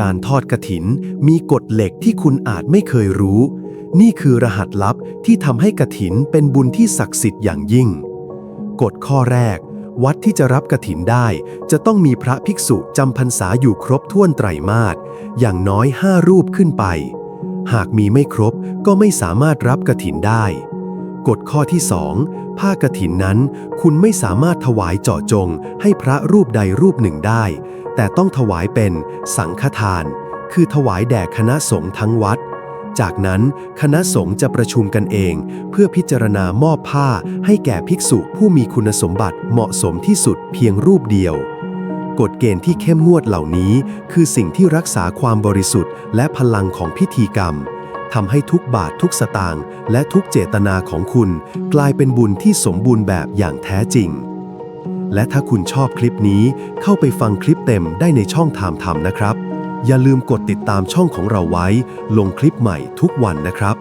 การทอดกระถินมีกฎเหล็กที่คุณอาจไม่เคยรู้ นี่คือรหัสลับที่ทำให้กระถินเป็นบุญที่ศักดิ์สิทธิ์อย่างยิ่ง กฎข้อแรก วัดที่จะรับกระถินได้ จะต้องมีพระภิกษุจำพรรษาอยู่ครบถ้วนไตรมาสอย่างน้อยห้ารูปขึ้นไป หากมีไม่ครบก็ไม่สามารถรับกระถินได้กฎข้อที่สองผ้ากระถินนั้น คุณไม่สามารถถวายเจาะจงให้พระรูปใดรูปหนึ่งได้ แต่ต้องถวายเป็นสังฆทาน คือถวายแด่คณะสงฆ์ทั้งวัด จากนั้นคณะสงฆ์จะประชุมกันเอง เพื่อพิจารณามอบผ้าให้แก่ภิกษุผู้มีคุณสมบัติเหมาะสมที่สุดเพียงรูปเดียว กฎเกณฑ์ที่เข้มงวดเหล่านี้ คือสิ่งที่รักษาความบริสุทธิ์ และพลังของพิธีกรรมทำให้ทุกบาททุกสตางค์และทุกเจตนาของคุณ กลายเป็นบุญที่สมบูรณ์แบบอย่างแท้จริง และถ้าคุณชอบคลิปนี้เข้าไปฟังคลิปเต็มได้ในช่องถามธรรมนะครับ อย่าลืมกดติดตามช่องของเราไว้ ลงคลิปใหม่ทุกวันนะครับ